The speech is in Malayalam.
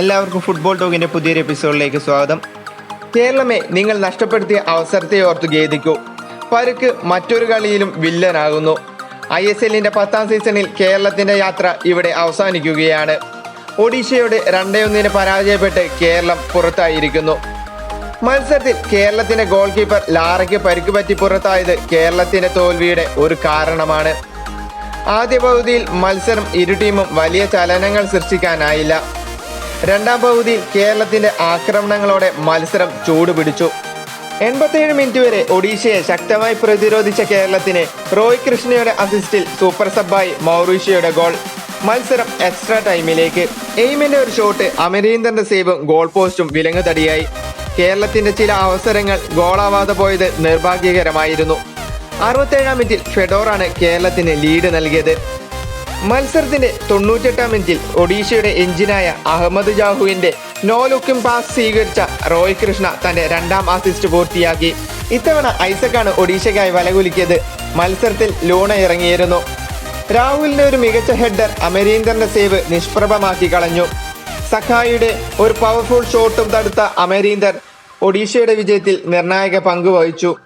എല്ലാവർക്കും ഫുട്ബോൾ ടോക്കിന്റെ പുതിയൊരു എപ്പിസോഡിലേക്ക് സ്വാഗതം. കേരളമേ നിങ്ങൾ നഷ്ടപ്പെടുത്തിയ അവസരത്തെ ഓർത്ത് ഖേദിക്കൂ. പരുക്ക് മറ്റൊരു കളിയിലും വില്ലനാകുന്നു. ഐ എസ് എല്ലിന്റെ പത്താം സീസണിൽ കേരളത്തിന്റെ യാത്ര ഇവിടെ അവസാനിക്കുകയാണ്. ഒഡീഷയോട് രണ്ടേ ഒന്നിന് പരാജയപ്പെട്ട് കേരളം പുറത്തായിരിക്കുന്നു. മത്സരത്തിൽ കേരളത്തിന്റെ ഗോൾ കീപ്പർ ലാറയ്ക്ക് പരിക്ക് പറ്റി പുറത്തായത് കേരളത്തിന്റെ തോൽവിയുടെ ഒരു കാരണമാണ്. ആദ്യ പകുതിയിൽ മത്സരം ഇരു ടീമും വലിയ ചലനങ്ങൾ സൃഷ്ടിക്കാനായില്ല. രണ്ടാം പകുതിയിൽ കേരളത്തിന്റെ ആക്രമണങ്ങളോടെ മത്സരം ചൂടുപിടിച്ചു. എൺപത്തിയേഴ് മിനിറ്റ് വരെ ഒഡീഷയെ ശക്തമായി പ്രതിരോധിച്ച കേരളത്തിന് റോയ് കൃഷ്ണയുടെ അസിസ്റ്റിൽ സൂപ്പർ സബ്ബായി മൗറീഷ്യയുടെ ഗോൾ മത്സരം എക്സ്ട്രാ ടൈമിലേക്ക് എയിമിന്റെ ഒരു ഷോട്ട് അമരീന്ദറിന്റെ സേവും ഗോൾ പോസ്റ്റും വിലങ്ങു തടിയായി കേരളത്തിന്റെ ചില അവസരങ്ങൾ ഗോളാവാതെ പോയത് നിർഭാഗ്യകരമായിരുന്നു. അറുപത്തേഴാം മിനിറ്റിൽ ഫെഡോറാണ് കേരളത്തിന് ലീഡ് നൽകിയത്. മത്സരത്തിന്റെ തൊണ്ണൂറ്റെട്ടാം മിനിറ്റിൽ ഒഡീഷയുടെ എഞ്ചിനായ അഹമ്മദ് ജാഹുവിന്റെ നോ ലുക്കിംഗ് പാസ് സ്വീകരിച്ച റോയ് കൃഷ്ണ തന്റെ രണ്ടാം അസിസ്റ്റ് പൂർത്തിയാക്കി. ഇത്തവണ ഐസക്കാണ് ഒഡീഷയ്ക്കായി വലകുലുക്കിയത്. മത്സരത്തിൽ ലൂണ ഇറങ്ങിയിരുന്നു. രാഹുലിന്റെ ഒരു മികച്ച ഹെഡർ അമരീന്ദറിന്റെ സേവ് നിഷ്പ്രഭമാക്കി കളഞ്ഞു. സഖായിയുടെ ഒരു പവർഫുൾ ഷോട്ടും തടുത്ത അമരീന്ദർ ഒഡീഷയുടെ വിജയത്തിൽ നിർണായക പങ്ക് വഹിച്ചു.